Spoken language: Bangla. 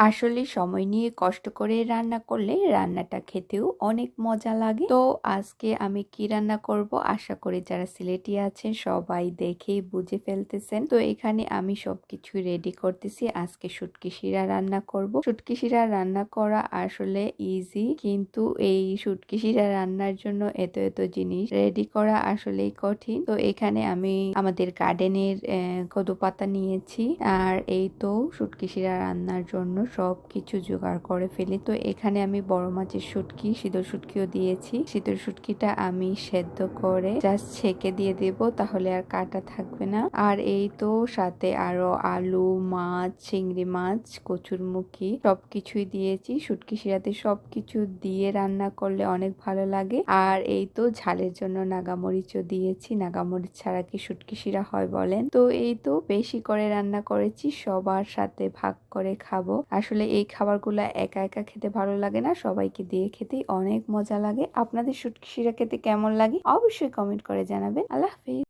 আসলে সময় নিয়ে কষ্ট করে রান্না করলে রান্নাটা খেতেও অনেক মজা লাগে। তো আজকে আমি কি রান্না করব আশা করি যারা সিলেটি আছেন সবাই দেখেই বুঝে ফেলতেছেন। তো এখানে আমি সবকিছু রেডি করতেছি। আজকে শুটকি শিরা রান্না করব। শুটকি শিরা রান্না করা আসলে ইজি কিন্তু এই শুটকি শিরা রান্নার জন্য এত এত জিনিস রেডি করা আসলেই কঠিন। তো এখানে আমি আমাদের গার্ডেনের কদু পাতা নিয়েছি। আর এই তো শুটকি শিরা রান্নার জন্য সব কিছু জোগাড় করে ফেলি। তো এখানে আমি বড় মাছের শুটকি শীতল শুটকিও দিয়েছি। শীতল শুটকিটা আমি সেদ্ধ করে জাস্ট ছেঁকে দিয়ে দেব, তাহলে আর কাটা থাকবে না। আর এই তো সাথে আরও আলু, মাছ, চিংড়ি মাছ কচুরমুখী সবকিছুই দিয়েছি। শুটকি শিরাতে সবকিছু দিয়ে রান্না করলে অনেক ভালো লাগে। আর এই তো ঝালের জন্য নাগামরিচও দিয়েছি। নাগামরিচ ছাড়া কি শুটকি শিরা হয় বলেন? তো এই তো বেশি করে রান্না করেছি, সবার সাথে ভাগ করে খাব। আসলে এই খাবারগুলো একা একা খেতে ভালো লাগে না। সবাইকে দিয়ে খেতেই অনেক মজা লাগে। আপনাদের সুটকি শিরা খেতে কেমন লাগে? অবশ্যই কমেন্ট করে জানাবেন। আল্লাহ হাফিজ।